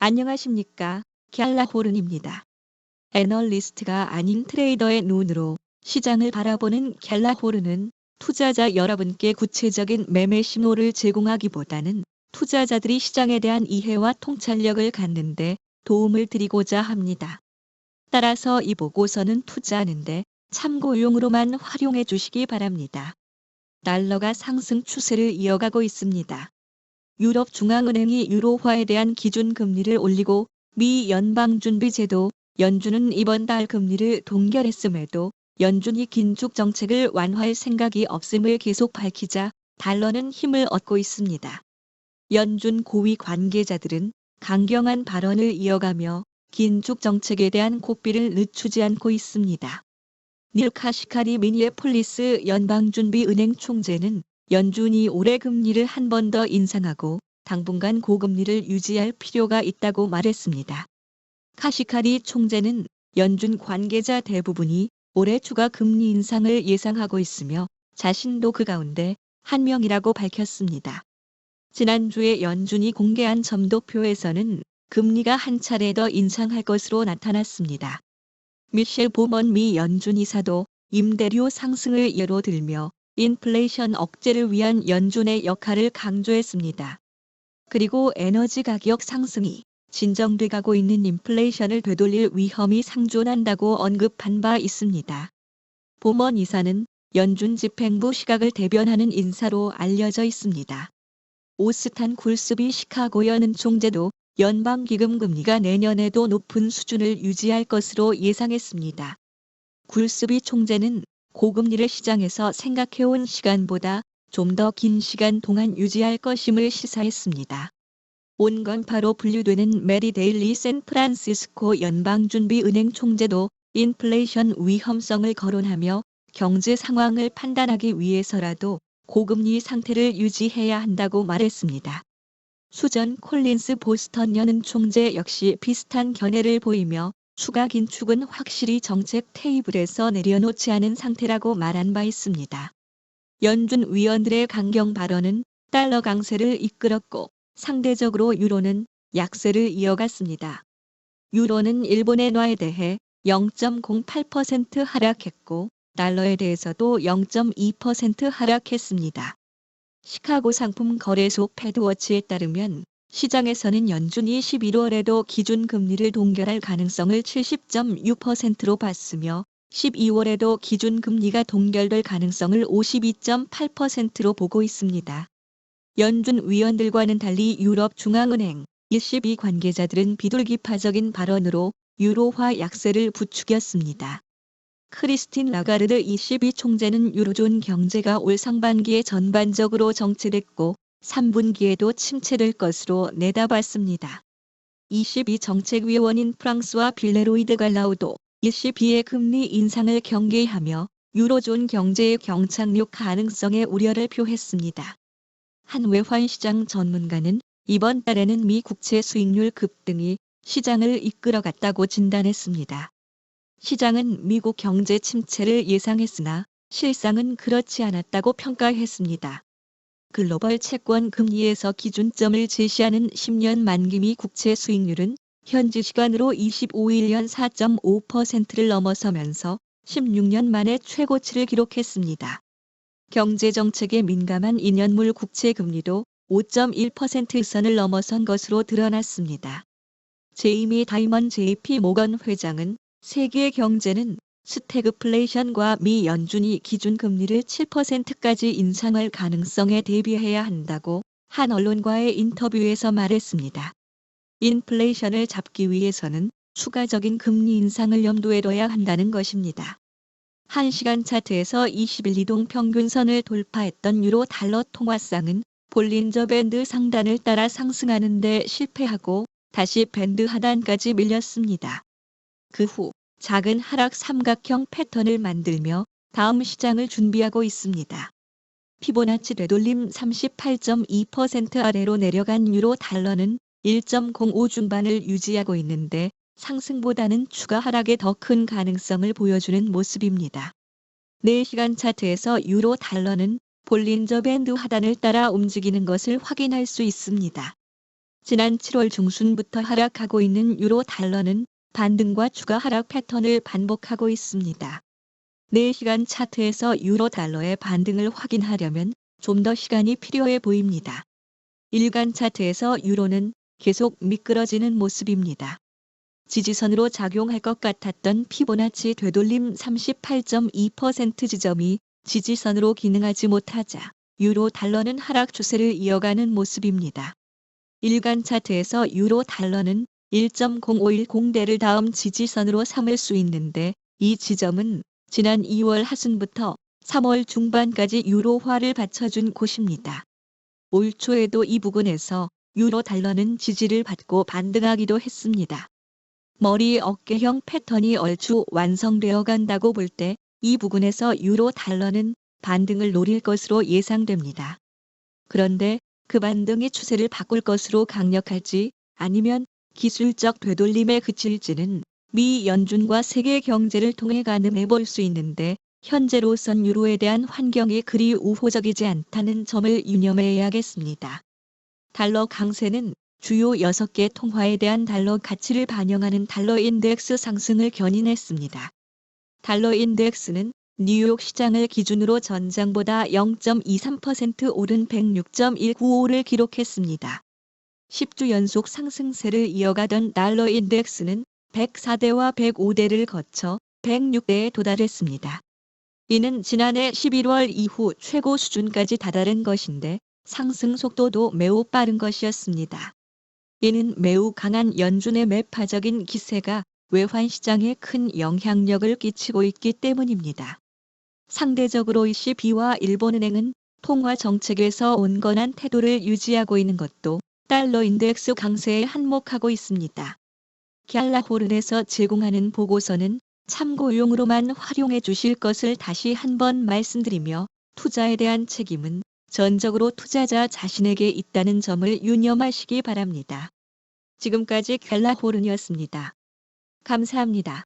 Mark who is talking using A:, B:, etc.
A: 안녕하십니까. 갤라호른입니다. 애널리스트가 아닌 트레이더의 눈으로 시장을 바라보는 갤라호른은 투자자 여러분께 구체적인 매매 신호를 제공하기보다는 투자자들이 시장에 대한 이해와 통찰력을 갖는데 도움을 드리고자 합니다. 따라서 이 보고서는 투자하는데 참고용으로만 활용해 주시기 바랍니다. 달러가 상승 추세를 이어가고 있습니다. 유럽 중앙은행이 유로화에 대한 기준 금리를 올리고 미 연방준비제도 연준은 이번 달 금리를 동결했음에도 연준이 긴축 정책을 완화할 생각이 없음을 계속 밝히자 달러는 힘을 얻고 있습니다. 연준 고위 관계자들은 강경한 발언을 이어가며 긴축 정책에 대한 고삐를 늦추지 않고 있습니다. 닐 카시카리 미니애폴리스 연방준비은행 총재는 연준이 올해 금리를 한 번 더 인상하고 당분간 고금리를 유지할 필요가 있다고 말했습니다. 카시카리 총재는 연준 관계자 대부분이 올해 추가 금리 인상을 예상하고 있으며 자신도 그 가운데 한 명이라고 밝혔습니다. 지난주에 연준이 공개한 점도표에서는 금리가 한 차례 더 인상할 것으로 나타났습니다. 미셸 보먼 미 연준 이사도 임대료 상승을 예로 들며 인플레이션 억제를 위한 연준의 역할을 강조했습니다. 그리고 에너지 가격 상승이 진정돼 가고 있는 인플레이션을 되돌릴 위험이 상존한다고 언급한 바 있습니다. 보먼 이사는 연준 집행부 시각을 대변하는 인사로 알려져 있습니다. 오스탄 굴스비 시카고 연은 총재도 연방기금 금리가 내년에도 높은 수준을 유지할 것으로 예상했습니다. 굴스비 총재는 고금리를 시장에서 생각해온 시간보다 좀 더 긴 시간 동안 유지할 것임을 시사했습니다. 온건파로 분류되는 메리 데일리 샌프란시스코 연방준비은행 총재도 인플레이션 위험성을 거론하며 경제 상황을 판단하기 위해서라도 고금리 상태를 유지해야 한다고 말했습니다. 수전 콜린스 보스턴 연은 총재 역시 비슷한 견해를 보이며 추가 긴축은 확실히 정책 테이블에서 내려놓지 않은 상태라고 말한 바 있습니다. 연준 위원들의 강경 발언은 달러 강세를 이끌었고 상대적으로 유로는 약세를 이어갔습니다. 유로는 일본의 엔화에 대해 0.08% 하락했고 달러에 대해서도 0.2% 하락했습니다. 시카고 상품 거래소 패드워치에 따르면 시장에서는 연준이 11월에도 기준 금리를 동결할 가능성을 70.6%로 봤으며 12월에도 기준 금리가 동결될 가능성을 52.8%로 보고 있습니다. 연준 위원들과는 달리 유럽 중앙은행 ECB 관계자들은 비둘기파적인 발언으로 유로화 약세를 부추겼습니다. 크리스틴 라가르드 ECB 총재는 유로존 경제가 올 상반기에 전반적으로 정체됐고 3분기에도 침체될 것으로 내다봤습니다. ECB 정책위원인 프랑스와 빌레로이드 갈라우도 ECB의 금리 인상을 경계하며 유로존 경제의 경착륙 가능성에 우려를 표했습니다. 한 외환시장 전문가는 이번 달에는 미 국채 수익률 급등이 시장을 이끌어갔다고 진단했습니다. 시장은 미국 경제 침체를 예상했으나 실상은 그렇지 않았다고 평가했습니다. 글로벌 채권 금리에서 기준점을 제시하는 10년 만기 미 국채 수익률은 현지 시간으로 25일 연 4.5%를 넘어서면서 16년 만에 최고치를 기록했습니다. 경제정책에 민감한 2년물 국채 금리도 5.1% 선을 넘어선 것으로 드러났습니다. 제이미 다이먼 JP 모건 회장은 세계 경제는 스태그플레이션과 미 연준이 기준금리를 7%까지 인상할 가능성에 대비해야 한다고 한 언론과의 인터뷰에서 말했습니다. 인플레이션을 잡기 위해서는 추가적인 금리 인상을 염두에 둬야 한다는 것입니다. 1시간 차트에서 21 이동 평균선을 돌파했던 유로 달러 통화상은 볼린저 밴드 상단을 따라 상승하는 데 실패하고 다시 밴드 하단까지 밀렸습니다. 그 후 작은 하락 삼각형 패턴을 만들며 다음 시장을 준비하고 있습니다. 피보나치 되돌림 38.2% 아래로 내려간 유로 달러는 1.05 중반을 유지하고 있는데 상승보다는 추가 하락에 더 큰 가능성을 보여주는 모습입니다. 4시간 차트에서 유로 달러는 볼린저 밴드 하단을 따라 움직이는 것을 확인할 수 있습니다. 지난 7월 중순부터 하락하고 있는 유로 달러는 반등과 추가 하락 패턴을 반복하고 있습니다. 4시간 차트에서 유로 달러의 반등을 확인하려면 좀 더 시간이 필요해 보입니다. 일간 차트에서 유로는 계속 미끄러지는 모습입니다. 지지선으로 작용할 것 같았던 피보나치 되돌림 38.2% 지점이 지지선으로 기능하지 못하자 유로 달러는 하락 추세를 이어가는 모습입니다. 일간 차트에서 유로 달러는 1.0510대를 다음 지지선으로 삼을 수 있는데 이 지점은 지난 2월 하순부터 3월 중반까지 유로화를 받쳐준 곳입니다. 올 초에도 이 부근에서 유로 달러는 지지를 받고 반등하기도 했습니다. 머리 어깨형 패턴이 얼추 완성되어 간다고 볼 때 이 부근에서 유로 달러는 반등을 노릴 것으로 예상됩니다. 그런데 그 반등의 추세를 바꿀 것으로 강력할지 아니면 기술적 되돌림에 그칠지는 미 연준과 세계 경제를 통해 가늠해 볼 수 있는데 현재로선 유로에 대한 환경이 그리 우호적이지 않다는 점을 유념해야겠습니다. 달러 강세는 주요 6개 통화에 대한 달러 가치를 반영하는 달러 인덱스 상승을 견인했습니다. 달러 인덱스는 뉴욕 시장을 기준으로 전장보다 0.23% 오른 106.195를 기록했습니다. 10주 연속 상승세를 이어가던 달러 인덱스는 104대와 105대를 거쳐 106대에 도달했습니다. 이는 지난해 11월 이후 최고 수준까지 다다른 것인데 상승 속도도 매우 빠른 것이었습니다. 이는 매우 강한 연준의 매파적인 기세가 외환 시장에 큰 영향력을 끼치고 있기 때문입니다. 상대적으로 ECB와 일본은행은 통화 정책에서 온건한 태도를 유지하고 있는 것도 달러 인덱스 강세에 한몫하고 있습니다. 갤라호른에서 제공하는 보고서는 참고용으로만 활용해 주실 것을 다시 한번 말씀드리며 투자에 대한 책임은 전적으로 투자자 자신에게 있다는 점을 유념하시기 바랍니다. 지금까지 갤라호른이었습니다. 감사합니다.